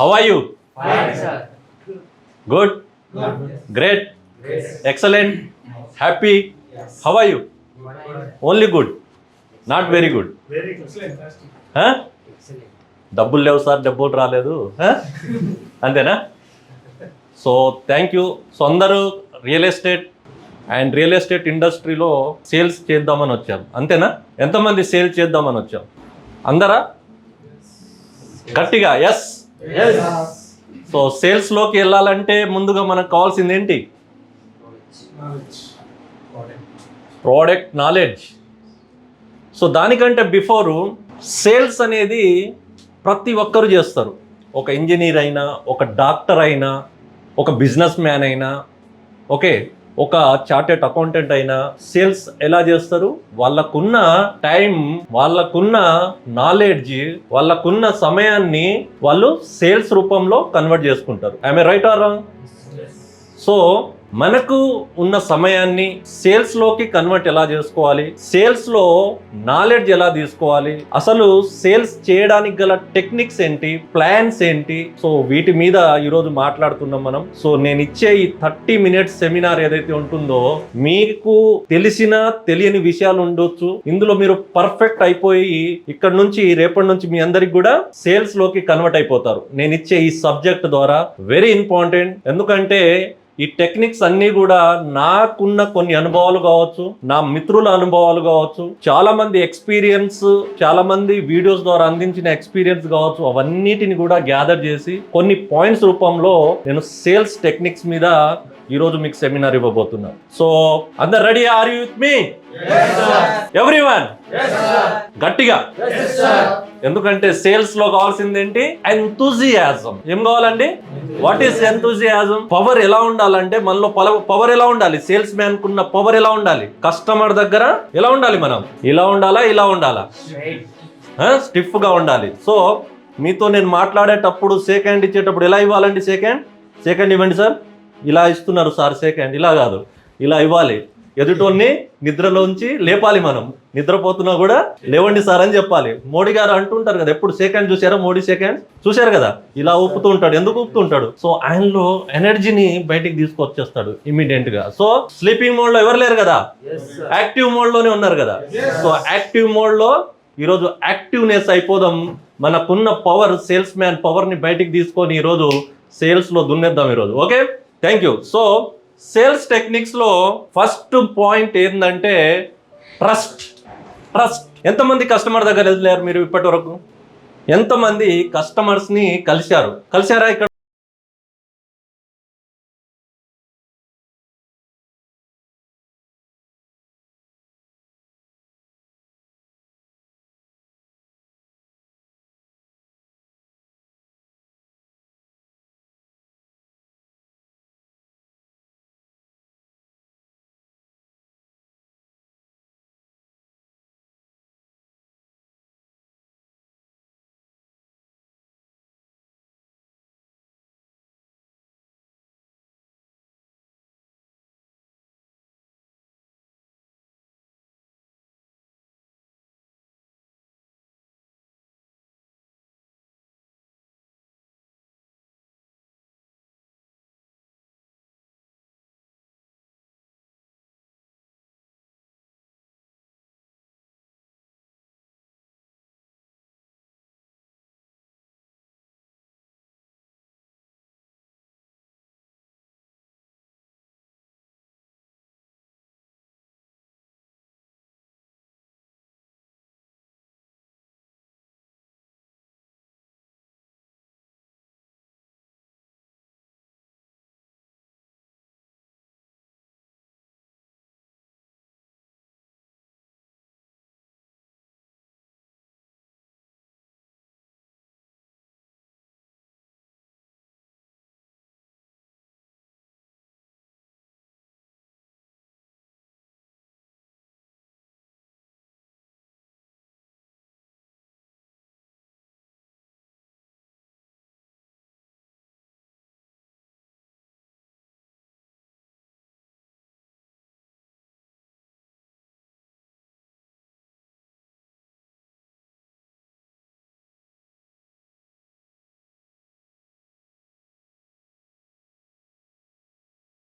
How are you good great excellent happy how are you only good not very good డబ్బులు లేవు sir డబ్బులు రాలేదు. Huh? అంతేనా? So thank you so అందరూ real estate and real estate ఇండస్ట్రీలో sales చేద్దామని వచ్చాం. అంతేనా? ఎంతమంది సేల్ చేద్దామని వచ్చాం? అందరా? గట్టిగా ఎస్ సో సేల్స్లోకి వెళ్ళాలంటే ముందుగా మనకు కావాల్సింది ఏంటి? ప్రోడక్ట్ నాలెడ్జ్ సో దానికంటే బిఫోరు సేల్స్ అనేది ప్రతి ఒక్కరు చేస్తారు. ఒక ఇంజనీర్ అయినా ఒక డాక్టర్ అయినా ఒక బిజినెస్ మ్యాన్ అయినా ఓకే ఒక చార్టెడ్ అకౌంటెంట్ అయినా సేల్స్ ఎలా చేస్తారు? వాళ్ళకున్న టైం వాళ్ళకున్న నాలెడ్జ్ వాళ్ళకున్న సమయాన్ని వాళ్ళు సేల్స్ రూపంలో కన్వర్ట్ చేసుకుంటారు. I right or wrong so మనకు ఉన్న సమయాన్ని సేల్స్లోకి కన్వర్ట్ ఎలా చేసుకోవాలి? సేల్స్లో నాలెడ్జ్ ఎలా తీసుకోవాలి? అసలు సేల్స్ చేయడానికి గల టెక్నిక్స్ ఏంటి? ప్లాన్స్ ఏంటి? సో వీటి మీద ఈరోజు మాట్లాడుతున్నాం మనం. సో నేను ఇచ్చే ఈ థర్టీ మినిట్స్ సెమినార్ ఏదైతే ఉంటుందో మీకు తెలిసిన తెలియని విషయాలు ఉండొచ్చు. ఇందులో మీరు పర్ఫెక్ట్ అయిపోయి ఇక్కడ నుంచి రేపటి నుంచి మీ అందరికి కూడా సేల్స్లోకి కన్వర్ట్ అయిపోతారు. నేను ఇచ్చే ఈ సబ్జెక్ట్ ద్వారా వెరీ ఇంపార్టెంట్ ఎందుకంటే ఈ టెక్నిక్స్ అన్నీ కూడా నాకున్న కొన్ని అనుభవాలు కావచ్చు నా మిత్రుల అనుభవాలు కావచ్చు చాలా మంది ఎక్స్పీరియన్స్ చాలా మంది వీడియోస్ ద్వారా అందించిన ఎక్స్పీరియన్స్ కావచ్చు అవన్నిటిని కూడా గ్యాదర్ చేసి కొన్ని పాయింట్స్ రూపంలో నేను సేల్స్ టెక్నిక్స్ మీద ఈరోజు మీకు సెమినార్ ఇవ్వబోతున్నా. సో అందరు ready? Are you with me everyone గట్టిగా. ఎందుకంటే సేల్స్లో కావాల్సింది ఏంటి ఎంతూజియాజం ఏం కావాలండి? వాట్ ఈస్ ఎంతూజియాజం పవర్ ఎలా ఉండాలంటే మనలో పవర్ ఎలా ఉండాలి? సేల్స్ మ్యాన్ కున్న పవర్ ఎలా ఉండాలి? కస్టమర్ దగ్గర ఎలా ఉండాలి మనం? ఇలా ఉండాలా ఇలా ఉండాలా? స్టిఫ్గా ఉండాలి. సో మీతో నేను మాట్లాడేటప్పుడు సెకండ్ ఇచ్చేటప్పుడు ఎలా ఇవ్వాలండి సెకండ్ సెకండ్ ఇవ్వండి సార్. ఇలా ఇస్తున్నారు సార్ సెకండ్ ఇలా కాదు. ఇలా ఇవ్వాలి. ఎదుటోన్ని నిద్రలోంచి లేపాలి మనం. నిద్రపోతున్నా కూడా లేవండి సార్ అని చెప్పాలి. మోడీ గారు అంటుంటారు కదా ఎప్పుడు సెకండ్ చూసారా మోడీ సెకండ్ చూశారు కదా ఇలా ఊపుతూ ఉంటాడు ఎందుకు ఊపుతూ ఉంటాడు? సో ఆయనలో ఎనర్జీని బయటికి తీసుకొచ్చేస్తాడు ఇమీడియట్గా. సో స్లీపింగ్ మోడ్లో ఎవరు లేరు కదా? యాక్టివ్ మోడ్లోనే ఉన్నారు కదా. సో యాక్టివ్ మోడ్లో ఈరోజు యాక్టివ్నెస్ అయిపోదాం. మనకున్న పవర్ సేల్స్ మ్యాన్ పవర్ని బయటికి తీసుకొని ఈరోజు సేల్స్లో దున్నేద్దాం ఈరోజు. Okay thank you so sales టెక్నిక్స్లో first point ఏంటంటే ట్రస్ట్. ట్రస్ట్. ఎంతమంది కస్టమర్ దగ్గర వెళ్ళారు మీరు ఇప్పటి వరకు ఎంతమంది కస్టమర్స్ని కలిశారు? కలిశారా ఇక్కడ?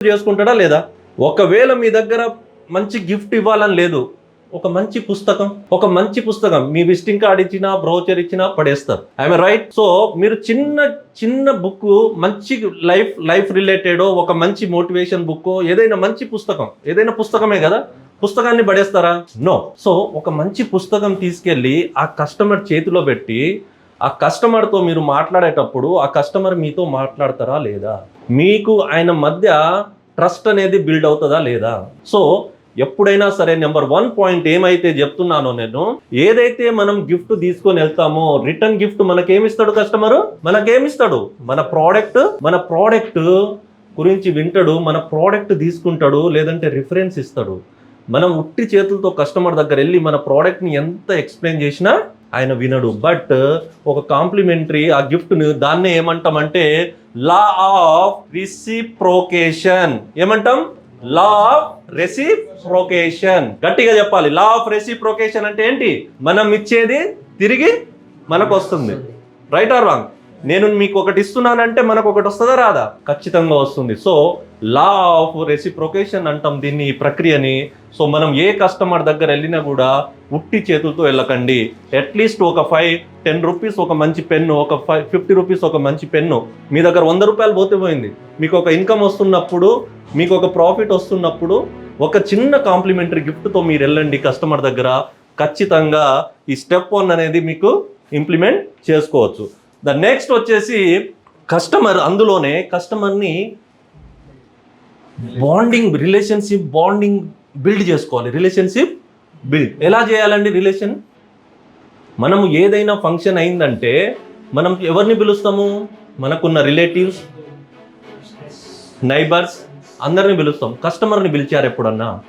చేసుకుంటాడా లేదా? ఒకవేళ మీ దగ్గర మంచి గిఫ్ట్ ఇవ్వాలని లేదు ఒక మంచి పుస్తకం ఒక మంచి పుస్తకం మీ విజిటింగ్ కార్డ్ ఇచ్చినా బ్రౌచర్ ఇచ్చినా పడేస్తారు. I'm right? సో మీరు చిన్న చిన్న బుక్ మంచి లైఫ్ లైఫ్ రిలేటెడ్ ఒక మంచి మోటివేషన్ బుక్ ఏదైనా మంచి పుస్తకం ఏదైనా పుస్తకమే కదా పుస్తకాన్ని పడేస్తారా? నో. సో ఒక మంచి పుస్తకం తీసుకెళ్ళి ఆ కస్టమర్ చేతిలో పెట్టి ఆ కస్టమర్తో మీరు మాట్లాడేటప్పుడు ఆ కస్టమర్ మీతో మాట్లాడతారా లేదా? మీకు ఆయన మధ్య ట్రస్ట్ అనేది బిల్డ్ అవుతుందా లేదా? సో ఎప్పుడైనా సరే నెంబర్ వన్ పాయింట్ ఏమైతే చెప్తున్నానో నేను ఏదైతే మనం గిఫ్ట్ తీసుకొని వెళ్తామో రిటర్న్ గిఫ్ట్ మనకేమిస్తాడు కస్టమర్? మనకేమిస్తాడు? మన ప్రోడక్ట్ మన ప్రోడక్ట్ గురించి వింటాడు మన ప్రోడక్ట్ తీసుకుంటాడు లేదంటే రిఫరెన్స్ ఇస్తాడు. మనం ఉట్టి చేతులతో కస్టమర్ దగ్గర వెళ్ళి మన ప్రోడక్ట్ని ఎంత ఎక్స్ప్లెయిన్ చేసినా ఆయన వినడు. బట్ ఒక కాంప్లిమెంటరీ ఆ గిఫ్ట్ని దాన్నే ఏమంటామంటే లా ఆఫ్ రిసిప్రోకేషన్. ఏమంటాం? Law of reciprocation. గట్టిగా చెప్పాలి. లా ఆఫ్ రెసిప్రోకేషన్ అంటే ఏంటి? మనం ఇచ్చేది తిరిగి మనకు వస్తుంది. Right or wrong? నేను మీకు ఒకటి ఇస్తున్నానంటే మనకు ఒకటి వస్తుందా? రాదా? ఖచ్చితంగా వస్తుంది. సో లా ఆఫ్ రెసిప్రొకేషన్ అంటాం దీన్ని ఈ ప్రక్రియని. సో మనం ఏ కస్టమర్ దగ్గర వెళ్ళినా కూడా ఉట్టి చేతులతో వెళ్ళకండి. అట్లీస్ట్ ఒక ఫైవ్ టెన్ రూపీస్ ఒక మంచి పెన్ను ఒక ఫైవ్ ఫిఫ్టీ రూపీస్ ఒక మంచి పెన్ను. మీ దగ్గర వంద రూపాయలు పోతే పోయింది. మీకు ఒక ఇన్కమ్ వస్తున్నప్పుడు మీకు ఒక ప్రాఫిట్ వస్తున్నప్పుడు ఒక చిన్న కాంప్లిమెంటరీ గిఫ్ట్తో మీరు వెళ్ళండి కస్టమర్ దగ్గర. ఖచ్చితంగా ఈ స్టెప్ వన్ అనేది మీకు ఇంప్లిమెంట్ చేసుకోవచ్చు. ద నెక్స్ట్ వచ్చేసి కస్టమర్ అందులోనే కస్టమర్ని బాండింగ్ రిలేషన్షిప్ బాండింగ్ బిల్డ్ చేసుకోవాలి. రిలేషన్షిప్ బిల్డ్ ఎలా చేయాలండి రిలేషన్ మనము ఏదైనా ఫంక్షన్ అయిందంటే మనం ఎవరిని పిలుస్తాము? మనకున్న రిలేటివ్స్ నైబర్స్ అందరిని పిలుస్తాం. కస్టమర్ని పిలిచారు ఎప్పుడన్నా?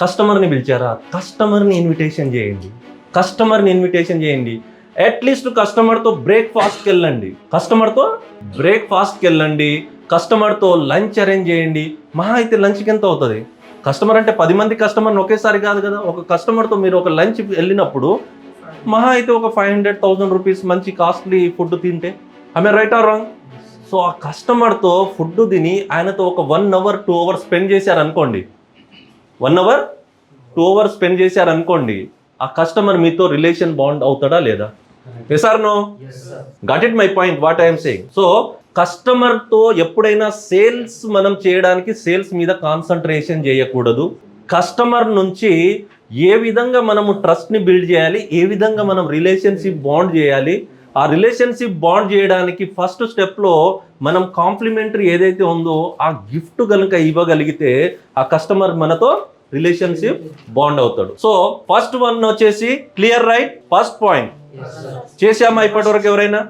కస్టమర్ని పిలిచారా? కస్టమర్ని ఇన్విటేషన్ చేయండి. కస్టమర్ని ఇన్విటేషన్ చేయండి. అట్లీస్ట్ కస్టమర్తో బ్రేక్ఫాస్ట్కి వెళ్ళండి కస్టమర్తో బ్రేక్ఫాస్ట్కి వెళ్ళండి కస్టమర్తో లంచ్ అరేంజ్ చేయండి. మహా అయితే లంచ్కి ఎంత అవుతుంది? కస్టమర్ అంటే పది మంది కస్టమర్ని ఒకేసారి కాదు కదా. ఒక కస్టమర్తో మీరు ఒక లంచ్ వెళ్ళినప్పుడు మహా అయితే ఒక ఫైవ్ హండ్రెడ్ థౌజండ్ రూపీస్ మంచి కాస్ట్లీ ఫుడ్ తింటే. ఆమె రైట్ ఆర్ రాంగ్ సో ఆ కస్టమర్తో ఫుడ్ తిని ఆయనతో ఒక one hour two hours spend చేశారనుకోండి. One hour two hours spend చేశారనుకోండి. ఆ కస్టమర్ మీతో రిలేషన్ బాండ్ అవుతాడా లేదా? Yes or no got it my point what I'm saying so కస్టమర్తో ఎప్పుడైనా సేల్స్ మనం చేయడానికి సేల్స్ మీద కాన్సన్ట్రేషన్ చేయకూడదు. కస్టమర్ నుంచి ఏ విధంగా మనము ట్రస్ట్ని బిల్డ్ చేయాలి ఏ విధంగా మనం రిలేషన్షిప్ బాండ్ చేయాలి ఆ రిలేషన్షిప్ బాండ్ చేయడానికి ఫస్ట్ స్టెప్లో మనం కాంప్లిమెంటరీ ఏదైతే ఉందో ఆ గిఫ్ట్ కనుక ఇవ్వగలిగితే ఆ కస్టమర్ మనతో రిలేషన్షిప్ బాండ్ అవుతాడు. సో ఫస్ట్ వన్ వచ్చేసి క్లియర్ రైట్ ఫస్ట్ పాయింట్ చేశామా ఇప్పటివరకు ఎవరైనా?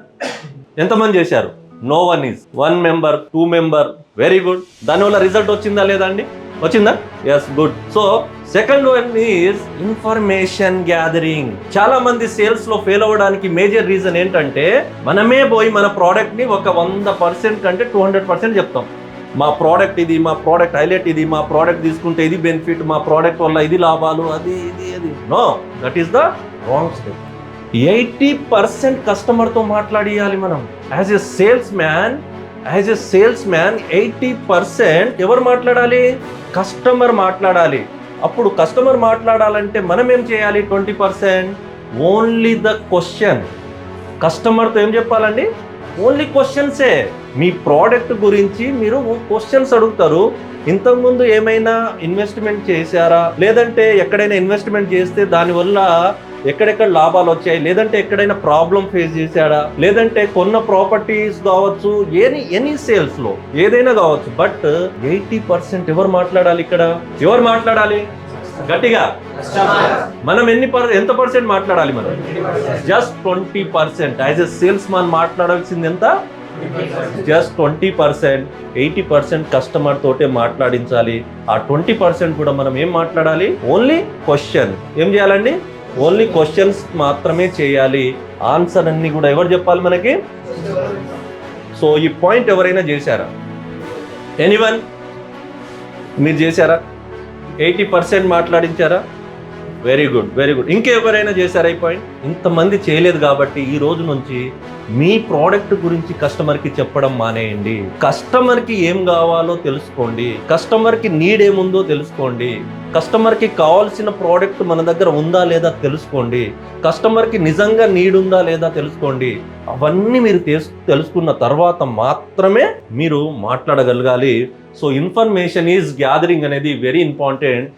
ఎంతమంది చేశారు? No one is one member two member very good దానివల్ల రిజల్ట్ వచ్చిందా లేదా అండి? వచ్చిందా? Yes good so second one is information gathering చాలా మంది సేల్స్లో ఫెయిల్ అవ్వడానికి మేజర్ రీజన్ ఏంటంటే మనమే పోయి మన ప్రోడక్ట్ని ఒక వంద పర్సెంట్ కంటే టూ హండ్రెడ్ పర్సెంట్ చెప్తాం. మా ప్రోడక్ట్ ఇది మా ప్రోడక్ట్ హైలైట్ ఇది మా ప్రోడక్ట్ తీసుకుంటే ఇది బెనిఫిట్ మా ప్రోడక్ట్ వల్ల ఇది లాభాలు అది ఇది అది. No that is the wrong step eighty percent కస్టమర్తో మాట్లాడియాలి మనం. As a salesman as a salesman eighty percent ఎవరు మాట్లాడాలి? కస్టమర్ మాట్లాడాలి. అప్పుడు కస్టమర్ మాట్లాడాలంటే మనం ఏం చేయాలి? Twenty percent. Only the question. కస్టమర్తో ఏం చెప్పాలండి? ఓన్లీ క్వశ్చన్సే. మీ ప్రోడక్ట్ గురించి మీరు క్వశ్చన్స్ అడుగుతారు. ఇంతకుముందు ఏమైనా ఇన్వెస్ట్మెంట్ చేశారా? లేదంటే ఎక్కడైనా ఇన్వెస్ట్మెంట్ చేస్తే దానివల్ల ఎక్కడెక్కడ లాభాలు వచ్చాయి? లేదంటే ఎక్కడైనా ప్రాబ్లం ఫేస్ చేశాడా? లేదంటే కొన్న ప్రాపర్టీస్ కావచ్చు ఎనీ ఎనీ సేల్స్లో ఏదైనా కావచ్చు. బట్ ఎయిటీ పర్సెంట్ ఎవరు మాట్లాడాలి ఇక్కడ? ఎవరు మాట్లాడాలి? గట్టిగా. మనం ఎన్ని పర్ ఎంత పర్సెంట్ మాట్లాడాలి మనం? Just twenty percent as a salesman మాట్లాడాల్సింది ఎంత? Just twenty percent eighty percent customer తోటే మాట్లాడించాలి. ఆ ట్వంటీ పర్సెంట్ కూడా మనం ఏం మాట్లాడాలి? ఓన్లీ క్వశ్చన్ ఏం చేయాలండి? ఓన్లీ క్వశ్చన్స్ మాత్రమే చేయాలి. ఆన్సర్ అన్ని కూడా ఎవరు చెప్పాలి మనకి? సో ఈ పాయింట్ ఎవరైనా చేశారా? ఎనీవన్ మీరు చేశారా? Eighty percent మాట్లాడించారా? Very good very good. ఇంకెవరైనా చేశారా ఈ పాయింట్? ఇంతమంది చేయలేదు కాబట్టి ఈ రోజు నుంచి మీ ప్రోడక్ట్ గురించి కస్టమర్కి చెప్పడం మానేయండి. కస్టమర్కి ఏం కావాలో తెలుసుకోండి. కస్టమర్కి నీడ్ ఏముందో తెలుసుకోండి. కస్టమర్కి కావాల్సిన ప్రోడక్ట్ మన దగ్గర ఉందా లేదా తెలుసుకోండి. కస్టమర్కి నిజంగా నీడ్ ఉందా లేదా తెలుసుకోండి. అవన్నీ మీరు తెలుసుకున్న తర్వాత మాత్రమే మీరు మాట్లాడగలగాలి. సో ఇన్ఫర్మేషన్ ఈజ్ గ్యాదరింగ్ అనేది వెరీ ఇంపార్టెంట్.